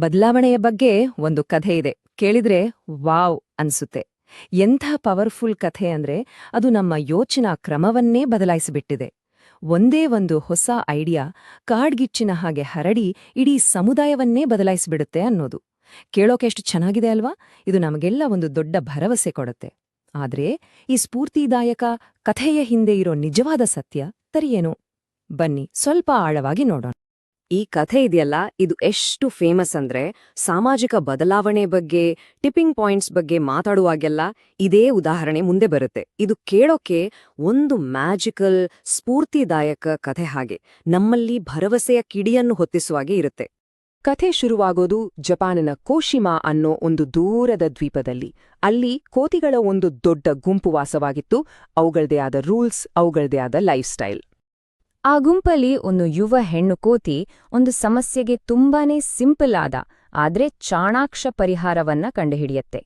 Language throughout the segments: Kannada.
ಬದಲಾವಣೆಯ ಬಗ್ಗೆ ಒಂದು ಕಥೆ ಇದೆ. ಕೇಳಿದ್ರೆ ವಾವ್ ಅನ್ಸುತ್ತೆ. ಎಂಥ ಪವರ್ಫುಲ್ ಕಥೆ ಅಂದ್ರೆ ಅದು ನಮ್ಮ ಯೋಚನಾ ಕ್ರಮವನ್ನೇ ಬದಲಾಯಿಸಿಬಿಟ್ಟಿದೆ. ಒಂದೇ ಒಂದು ಹೊಸ ಐಡಿಯಾ ಕಾಡ್ಗಿಚ್ಚಿನ ಹಾಗೆ ಹರಡಿ ಇಡೀ ಸಮುದಾಯವನ್ನೇ ಬದಲಾಯಿಸಿಬಿಡುತ್ತೆ ಅನ್ನೋದು. ಕೇಳೋಕೆ ಎಷ್ಟು ಚೆನ್ನಾಗಿದೆ ಅಲ್ವಾ? ಇದು ನಮಗೆಲ್ಲ ಒಂದು ದೊಡ್ಡ ಭರವಸೆ ಕೊಡುತ್ತೆ. ಆದ್ರೆ ಈ ಸ್ಫೂರ್ತಿದಾಯಕ ಕಥೆಯ ಹಿಂದೆ ಇರೋ ನಿಜವಾದ ಸತ್ಯ ತರಿಯೇನು ಬನ್ನಿ, ಸ್ವಲ್ಪ ಆಳವಾಗಿ ನೋಡೋಣ. ಈ ಕಥೆ ಇದೆಯಲ್ಲ, ಇದು ಎಷ್ಟು ಫೇಮಸ್ ಅಂದ್ರೆ ಸಾಮಾಜಿಕ ಬದಲಾವಣೆ ಬಗ್ಗೆ ಟಿಪ್ಪಿಂಗ್ ಪಾಯಿಂಟ್ಸ್ ಬಗ್ಗೆ ಮಾತಾಡುವಾಗೆಲ್ಲ ಇದೇ ಉದಾಹರಣೆ ಮುಂದೆ ಬರುತ್ತೆ. ಇದು ಕೇಳೋಕೆ ಒಂದು ಮ್ಯಾಜಿಕಲ್ ಸ್ಫೂರ್ತಿದಾಯಕ ಕಥೆ ಹಾಗೆ. ನಮ್ಮಲ್ಲಿ ಭರವಸೆಯ ಕಿಡಿಯನ್ನು ಹೊತ್ತಿಸುವಾಗೆ ಇರುತ್ತೆ. ಕಥೆ ಶುರುವಾಗೋದು ಜಪಾನಿನ ಕೋಶಿಮಾ ಅನ್ನೋ ಒಂದು ದೂರದ ದ್ವೀಪದಲ್ಲಿ. ಅಲ್ಲಿ ಕೋತಿಗಳ ಒಂದು ದೊಡ್ಡ ಗುಂಪು ವಾಸವಾಗಿತ್ತು. ಅವುಗಳದೇ ಆದ ರೂಲ್ಸ್, ಅವುಗಳದೇ ಆದ ಲೈಫ್ ಸ್ಟೈಲ್. ಆ ಗುಂಪಲ್ಲಿ ಒಂದು ಯುವ ಹೆಣ್ಣು ಕೋತಿ ಒಂದು ಸಮಸ್ಯೆಗೆ ತುಂಬಾನೇ ಸಿಂಪಲ್ ಆದ, ಆದ್ರೆ ಚಾಣಾಕ್ಷ ಪರಿಹಾರವನ್ನ ಕಂಡುಹಿಡಿಯತ್ತೆ.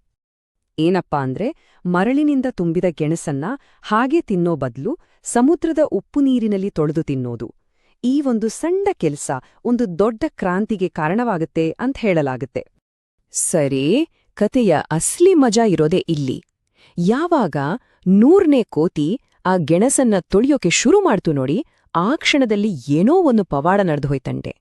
ಏನಪ್ಪಾ ಅಂದ್ರೆ, ಮರಳಿನಿಂದ ತುಂಬಿದ ಗೆಣಸನ್ನ ಹಾಗೆ ತಿನ್ನೋ ಬದಲು ಸಮುದ್ರದ ಉಪ್ಪು ನೀರಿನಲ್ಲಿ ತೊಳೆದು ತಿನ್ನೋದು. ಈ ಒಂದು ಸಣ್ಣ ಕೆಲಸ ಒಂದು ದೊಡ್ಡ ಕ್ರಾಂತಿಗೆ ಕಾರಣವಾಗುತ್ತೆ ಅಂತ ಹೇಳಲಾಗುತ್ತೆ. ಸರಿ, ಕತೆಯ ಅಸ್ಲಿ ಮಜಾ ಇರೋದೇ ಇಲ್ಲಿ. ಯಾವಾಗ ನೂರ್ನೇ ಕೋತಿ ಆ ಗೆಣಸನ್ನ ತೊಳೆಯೋಕೆ ಶುರು ಮಾಡ್ತು ನೋಡಿ ಆ ಕ್ಷಣದಲ್ಲಿ ಏನೋ ಒಂದು ಪವಾಡ ನಡೆದುಹೋಯ್ತಂತೆ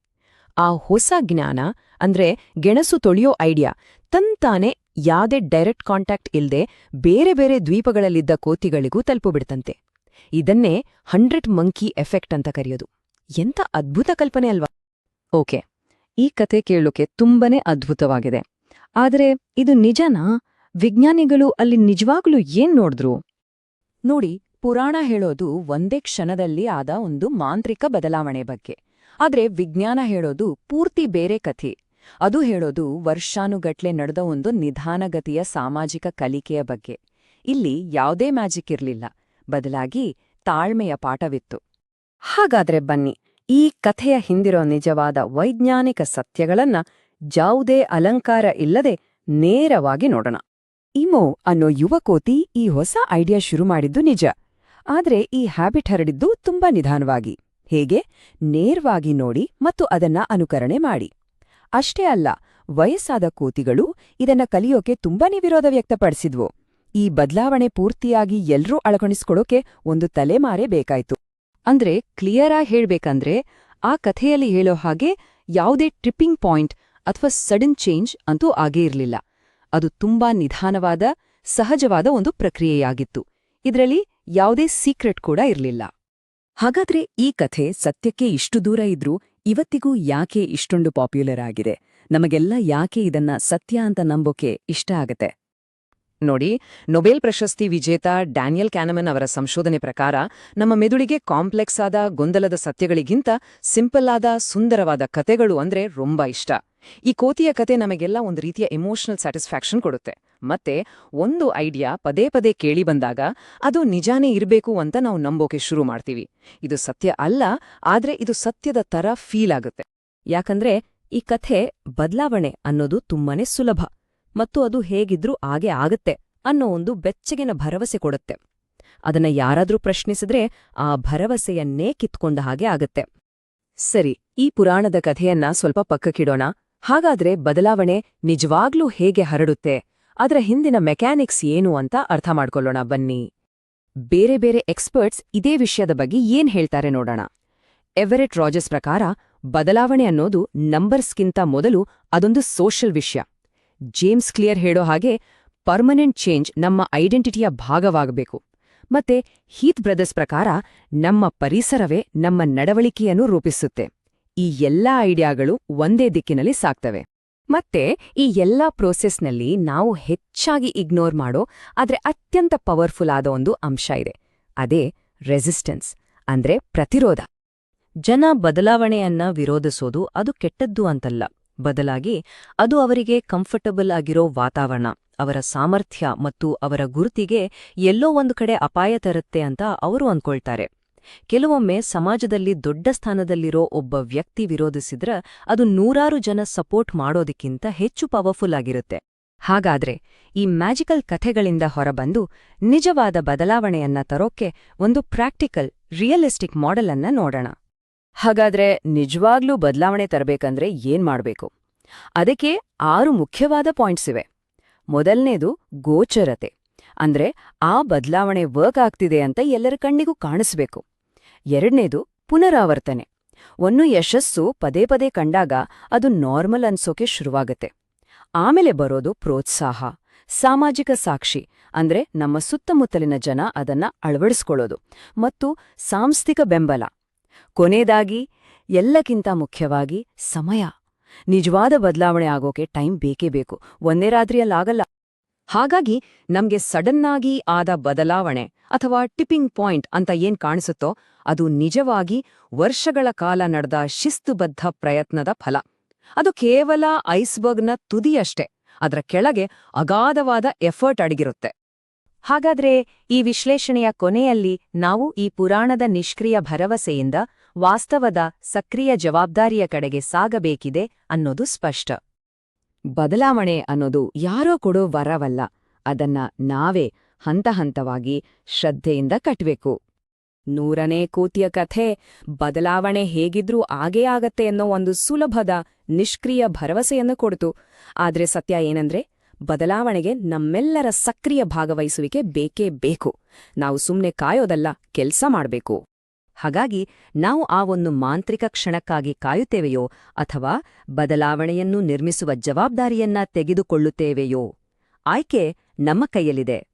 ಆ ಹೊಸ ಜ್ಞಾನ, ಅಂದ್ರೆ ಗೆಣಸು ತೊಳೆಯೋ ಐಡಿಯಾ, ತಂತಾನೆ ಯಾವ್ದೇ ಡೈರೆಕ್ಟ್ ಕಾಂಟ್ಯಾಕ್ಟ್ ಇಲ್ಲದೆ ಬೇರೆ ಬೇರೆ ದ್ವೀಪಗಳಲ್ಲಿದ್ದ ಕೋತಿಗಳಿಗೂ ತಲುಪುಬಿಡ್ತಂತೆ. ಇದನ್ನೇ ಹಂಡ್ರೆಡ್ ಮಂಕಿ ಎಫೆಕ್ಟ್ ಅಂತ ಕರೆಯೋದು. ಎಂಥ ಅದ್ಭುತ ಕಲ್ಪನೆ ಅಲ್ವಾ? ಓಕೆ, ಈ ಕತೆ ಕೇಳೋಕೆ ತುಂಬನೇ ಅದ್ಭುತವಾಗಿದೆ. ಆದರೆ ಇದು ನಿಜನಾ? ವಿಜ್ಞಾನಿಗಳು ಅಲ್ಲಿ ನಿಜವಾಗ್ಲೂ ಏನ್ ನೋಡಿದ್ರು? ನೋಡಿ ಪುರಾಣ ಹೇಳೋದು ಒಂದೇ ಕ್ಷಣದಲ್ಲಿ ಆದ ಒಂದು ಮಾಂತ್ರಿಕ ಬದಲಾವಣೆ ಬಗ್ಗೆ. ಆದ್ರೆ ವಿಜ್ಞಾನ ಹೇಳೋದು ಪೂರ್ತಿ ಬೇರೆ ಕಥೆ. ಅದು ಹೇಳೋದು ವರ್ಷಾನುಗಟ್ಲೆ ನಡೆದ ಒಂದು ನಿಧಾನಗತಿಯ ಸಾಮಾಜಿಕ ಕಲಿಕೆಯ ಬಗ್ಗೆ. ಇಲ್ಲಿ ಯಾವುದೇ ಮ್ಯಾಜಿಕ್ ಇರಲಿಲ್ಲ. ಬದಲಾಗಿ ತಾಳ್ಮೆಯ ಪಾಠವಿತ್ತು. ಹಾಗಾದ್ರೆ ಬನ್ನಿ, ಈ ಕಥೆಯ ಹಿಂದಿರೋ ನಿಜವಾದ ವೈಜ್ಞಾನಿಕ ಸತ್ಯಗಳನ್ನ ಯಾವುದೇ ಅಲಂಕಾರ ಇಲ್ಲದೆ ನೇರವಾಗಿ ನೋಡೋಣ. ಇಮೋ ಅನ್ನೋ ಯುವಕೋತಿ ಈ ಹೊಸ ಐಡಿಯಾ ಶುರು ಮಾಡಿದ್ದು ನಿಜ. ಆದ್ರೆ ಈ ಹ್ಯಾಬಿಟ್ ಹರಡಿದ್ದು ತುಂಬಾ ನಿಧಾನವಾಗಿ. ಹೇಗೆ? ನೇರವಾಗಿ ನೋಡಿ ಮತ್ತು ಅದನ್ನ ಅನುಕರಣೆ ಮಾಡಿ. ಅಷ್ಟೇ ಅಲ್ಲ, ವಯಸ್ಸಾದ ಕೋತಿಗಳು ಇದನ್ನ ಕಲಿಯೋಕೆ ತುಂಬಾನೇ ವಿರೋಧ ವ್ಯಕ್ತಪಡಿಸಿದ್ವು. ಈ ಬದಲಾವಣೆ ಪೂರ್ತಿಯಾಗಿ ಎಲ್ರೂ ಅಳಗಣಿಸ್ಕೊಡೋಕೆ ಒಂದು ತಲೆಮಾರೇ ಬೇಕಾಯ್ತು. ಅಂದ್ರೆ ಕ್ಲಿಯರಾಗಿ ಹೇಳ್ಬೇಕಂದ್ರೆ ಆ ಕಥೆಯಲ್ಲಿ ಹೇಳೋ ಹಾಗೆ ಯಾವುದೇ ಟ್ರಿಪ್ಪಿಂಗ್ ಪಾಯಿಂಟ್ ಅಥವಾ ಸಡನ್ ಚೇಂಜ್ ಅಂತೂ ಆಗೇ ಇರಲಿಲ್ಲ. ಅದು ತುಂಬಾ ನಿಧಾನವಾದ, ಸಹಜವಾದ ಒಂದು ಪ್ರಕ್ರಿಯೆಯಾಗಿತ್ತು. ಇದರಲ್ಲಿ ಯಾವುದೇ ಸೀಕ್ರೆಟ್ ಕೂಡ ಇರಲಿಲ್ಲ. ಹಾಗಾದ್ರೆ ಈ ಕಥೆ ಸತ್ಯಕ್ಕೆ ಇಷ್ಟು ದೂರ ಇದ್ರೂ ಇವತ್ತಿಗೂ ಯಾಕೆ ಇಷ್ಟೊಂದು ಪಾಪ್ಯುಲರ್ ಆಗಿದೆ? ನಮಗೆಲ್ಲ ಯಾಕೆ ಇದನ್ನ ಸತ್ಯ ಅಂತ ನಂಬೋಕೆ ಇಷ್ಟ ಆಗತ್ತೆ? ನೋಡಿ ನೊಬೆಲ್ ಪ್ರಶಸ್ತಿ ವಿಜೇತ ಡ್ಯಾನಿಯಲ್ ಕ್ಯಾನಮನ್ ಅವರ ಸಂಶೋಧನೆ ಪ್ರಕಾರ, ನಮ್ಮ ಮೆದುಳಿಗೆ ಕಾಂಪ್ಲೆಕ್ಸ್ ಆದ ಗೊಂದಲದ ಸತ್ಯಗಳಿಗಿಂತ ಸಿಂಪಲ್ ಆದ ಸುಂದರವಾದ ಕಥೆಗಳು ಅಂದ್ರೆ ರೊಂಬ ಇಷ್ಟ. ಈ ಕೋತಿಯ ಕತೆ ನಮಗೆಲ್ಲ ಒಂದು ರೀತಿಯ ಎಮೋಷನಲ್ ಸ್ಯಾಟಿಸ್ಫ್ಯಾಕ್ಷನ್ ಕೊಡುತ್ತೆ. ಮತ್ತೆ, ಒಂದು ಐಡಿಯಾ ಪದೇ ಪದೇ ಕೇಳಿ ಬಂದಾಗ ಅದು ನಿಜಾನೇ ಇರಬೇಕು ಅಂತ ನಾವು ನಂಬೋಕೆ ಶುರು ಮಾಡ್ತೀವಿ. ಇದು ಸತ್ಯ ಅಲ್ಲ, ಆದ್ರೆ ಇದು ಸತ್ಯದ ತರ ಫೀಲ್ ಆಗುತ್ತೆ. ಯಾಕಂದ್ರೆ, ಈ ಕಥೆ ಬದಲಾವಣೆ ಅನ್ನೋದು ತುಂಬಾನೇ ಸುಲಭ. ಮತ್ತು ಅದು ಹೇಗಿದ್ರೂ ಹಾಗೆ ಆಗತ್ತೆ ಅನ್ನೋ ಒಂದು ಬೆಚ್ಚಗಿನ ಭರವಸೆ ಕೊಡುತ್ತೆ. ಅದನ್ನ ಯಾರಾದ್ರೂ ಪ್ರಶ್ನಿಸಿದ್ರೆ ಆ ಭರವಸೆಯನ್ನೇ ಕಿತ್ಕೊಂಡ ಹಾಗೆ ಆಗತ್ತೆ. ಸರಿ, ಈ ಪುರಾಣದ ಕಥೆಯನ್ನ ಸ್ವಲ್ಪ ಪಕ್ಕಕ್ಕಿಡೋಣ. ಹಾಗಾದ್ರೆ ಬದಲಾವಣೆ ನಿಜವಾಗ್ಲೂ ಹೇಗೆ ಹರಡುತ್ತೆ? ಅದರ ಹಿಂದಿನ ಮೆಕ್ಯಾನಿಕ್ಸ್ ಏನು ಅಂತ ಅರ್ಥ ಮಾಡ್ಕೊಳ್ಳೋಣ ಬನ್ನಿ. ಬೇರೆ ಬೇರೆ ಎಕ್ಸ್ಪರ್ಟ್ಸ್ ಇದೇ ವಿಷಯದ ಬಗ್ಗೆ ಏನ್ ಹೇಳ್ತಾರೆ ನೋಡೋಣ. ಎವರೆಟ್ ರಾಜರ್ಸ್ ಪ್ರಕಾರ ಬದಲಾವಣೆ ಅನ್ನೋದು ನಂಬರ್ಸ್ಗಿಂತ ಮೊದಲು ಅದೊಂದು ಸೋಷಲ್ ವಿಷಯ. ಜೇಮ್ಸ್ ಕ್ಲಿಯರ್ ಹೇಳೋ ಹಾಗೆ ಪರ್ಮನೆಂಟ್ ಚೇಂಜ್ ನಮ್ಮ ಐಡೆಂಟಿಟಿಯ ಭಾಗವಾಗಬೇಕು. ಮತ್ತೆ ಹೀತ್ ಬ್ರದರ್ಸ್ ಪ್ರಕಾರ ನಮ್ಮ ಪರಿಸರವೇ ನಮ್ಮ ನಡವಳಿಕೆಯನ್ನು ರೂಪಿಸುತ್ತೆ. ಈ ಎಲ್ಲಾ ಐಡಿಯಾಗಳು ಒಂದೇ ದಿಕ್ಕಿನಲ್ಲಿ ಸಾಕ್ತವೆ ಮತ್ತೆ ಈ ಎಲ್ಲಾ ಪ್ರೋಸೆಸ್ನಲ್ಲಿ ನಾವು ಹೆಚ್ಚಾಗಿ ಇಗ್ನೋರ್ ಮಾಡೋ, ಆದ್ರೆ ಅತ್ಯಂತ ಪವರ್ಫುಲ್ ಆದ ಒಂದು ಅಂಶ ಇದೆ. ಅದೇ ರೆಸಿಸ್ಟೆನ್ಸ್ ಅಂದ್ರೆ ಪ್ರತಿರೋಧ. ಜನ ಬದಲಾವಣೆಯನ್ನ ವಿರೋಧಿಸೋದು ಅದು ಕೆಟ್ಟದ್ದು ಅಂತಲ್ಲ. ಬದಲಾಗಿ ಅದು ಅವರಿಗೆ ಕಂಫರ್ಟಬಲ್ ಆಗಿರೋ ವಾತಾವರಣ, ಅವರ ಸಾಮರ್ಥ್ಯ ಮತ್ತು ಅವರ ಗುರುತಿಗೆ ಎಲ್ಲೋ ಒಂದು ಕಡೆ ಅಪಾಯ ತರುತ್ತೆ ಅಂತ ಅವರು ಅಂದ್ಕೊಳ್ತಾರೆ. ಕೆಲವೊಮ್ಮೆ ಸಮಾಜದಲ್ಲಿ ದೊಡ್ಡ ಸ್ಥಾನದಲ್ಲಿರೋ ಒಬ್ಬ ವ್ಯಕ್ತಿ ವಿರೋಧಿಸಿದ್ರ ಅದು ನೂರಾರು ಜನ ಸಪೋರ್ಟ್ ಮಾಡೋದಕ್ಕಿಂತ ಹೆಚ್ಚು ಪವರ್ಫುಲ್ ಆಗಿರುತ್ತೆ. ಹಾಗಾದ್ರೆ ಈ ಮ್ಯಾಜಿಕಲ್ ಕಥೆಗಳಿಂದ ಹೊರಬಂದು ನಿಜವಾದ ಬದಲಾವಣೆಯನ್ನ ತರೋಕ್ಕೆ ಒಂದು ಪ್ರಾಕ್ಟಿಕಲ್, ರಿಯಲಿಸ್ಟಿಕ್ ಮಾಡೆಲ್ ಅನ್ನ ನೋಡೋಣ. ಹಾಗಾದ್ರೆ ನಿಜವಾಗ್ಲೂ ಬದಲಾವಣೆ ತರಬೇಕಂದ್ರೆ ಏನ್ ಮಾಡಬೇಕು? ಅದಕ್ಕೆ ಆರು ಮುಖ್ಯವಾದ ಪಾಯಿಂಟ್ಸ್ ಇವೆ. ಮೊದಲನೇದು ಗೋಚರತೆ. ಅಂದ್ರೆ ಆ ಬದಲಾವಣೆ ವರ್ಕ್ ಆಗ್ತಿದೆ ಅಂತ ಎಲ್ಲರ ಕಣ್ಣಿಗೂ ಕಾಣಿಸ್ಬೇಕು. ಎರಡನೇದು ಪುನರಾವರ್ತನೆ. ಒಂದು ಯಶಸ್ಸು ಪದೇ ಪದೇ ಕಂಡಾಗ ಅದು ನಾರ್ಮಲ್ ಅನ್ಸೋಕೆ ಶುರುವಾಗತ್ತೆ. ಆಮೇಲೆ ಬರೋದು ಪ್ರೋತ್ಸಾಹ, ಸಾಮಾಜಿಕ ಸಾಕ್ಷಿ, ಅಂದ್ರೆ ನಮ್ಮ ಸುತ್ತಮುತ್ತಲಿನ ಜನ ಅದನ್ನ ಅಳವಡಿಸ್ಕೊಳ್ಳೋದು, ಮತ್ತು ಸಾಂಸ್ಥಿಕ ಬೆಂಬಲ. ಕೊನೆಯದಾಗಿ, ಎಲ್ಲಕ್ಕಿಂತ ಮುಖ್ಯವಾಗಿ ಸಮಯ. ನಿಜವಾದ ಬದಲಾವಣೆ ಆಗೋಕೆ ಟೈಮ್ ಬೇಕೇ ಬೇಕು. ಒಂದೇ ರಾತ್ರಿಯಲ್ಲಾಗಲ್ಲ. ಹಾಗಾಗಿ, ನಮ್ಗೆ ಸಡನ್ನಾಗಿ ಆದ ಬದಲಾವಣೆ ಅಥವಾ ಟಿಪ್ಪಿಂಗ್ ಪಾಯಿಂಟ್ ಅಂತ ಏನ್ ಕಾಣಿಸುತ್ತೋ, ಅದು ನಿಜವಾಗಿ ವರ್ಷಗಳ ಕಾಲ ನಡೆದ ಶಿಸ್ತುಬದ್ಧ ಪ್ರಯತ್ನದ ಫಲ. ಅದು ಕೇವಲ ಐಸ್ಬರ್ಗ್ನ ತುದಿಯಷ್ಟೇ. ಅದರ ಕೆಳಗೆ ಅಗಾಧವಾದ ಎಫರ್ಟ್ ಅಡಗಿರುತ್ತೆ. ಹಾಗಾದ್ರೆ ಈ ವಿಶ್ಲೇಷಣೆಯ ಕೊನೆಯಲ್ಲಿ ನಾವು ಈ ಪುರಾಣದ ನಿಷ್ಕ್ರಿಯ ಭರವಸೆಯಿಂದ ವಾಸ್ತವದ ಸಕ್ರಿಯ ಜವಾಬ್ದಾರಿಯ ಕಡೆಗೆ ಸಾಗಬೇಕಿದೆ ಅನ್ನೋದು ಸ್ಪಷ್ಟ. ಬದಲಾವಣೆ ಅನ್ನೋದು ಯಾರೋ ಕೊಡೋ ವರವಲ್ಲ, ಅದನ್ನ ನಾವೇ ಹಂತ ಹಂತವಾಗಿ ಶ್ರದ್ಧೆಯಿಂದ ಕಟ್ಬೇಕು. ನೂರನೇ ಕೋತಿಯ ಕಥೆ, ಬದಲಾವಣೆ ಹೇಗಿದ್ರೂ ಆಗೇ ಆಗತ್ತೆ ಅನ್ನೋ ಒಂದು ಸುಲಭದ ನಿಷ್ಕ್ರಿಯ ಭರವಸೆಯನ್ನು ಕೊಡ್ತು. ಆದ್ರೆ ಸತ್ಯ ಏನಂದ್ರೆ ಬದಲಾವಣೆಗೆ ನಮ್ಮೆಲ್ಲರ ಸಕ್ರಿಯ ಭಾಗವಹಿಸುವಿಕೆ ಬೇಕೇ ಬೇಕು. ನಾವು ಸುಮ್ಮನೆ ಕಾಯೋದಲ್ಲ, ಕೆಲಸ ಮಾಡಬೇಕು. ಹಾಗಾಗಿ, ನಾವು ಆ ಒಂದು ಮಾಂತ್ರಿಕ ಕ್ಷಣಕ್ಕಾಗಿ ಕಾಯುತ್ತೇವೆಯೋ, ಅಥವಾ ಬದಲಾವಣೆಯನ್ನು ನಿರ್ಮಿಸುವ ಜವಾಬ್ದಾರಿಯನ್ನ ತೆಗೆದುಕೊಳ್ಳುತ್ತೇವೆಯೋ? ಆಯ್ಕೆ ನಮ್ಮ ಕೈಯಲ್ಲಿದೆ.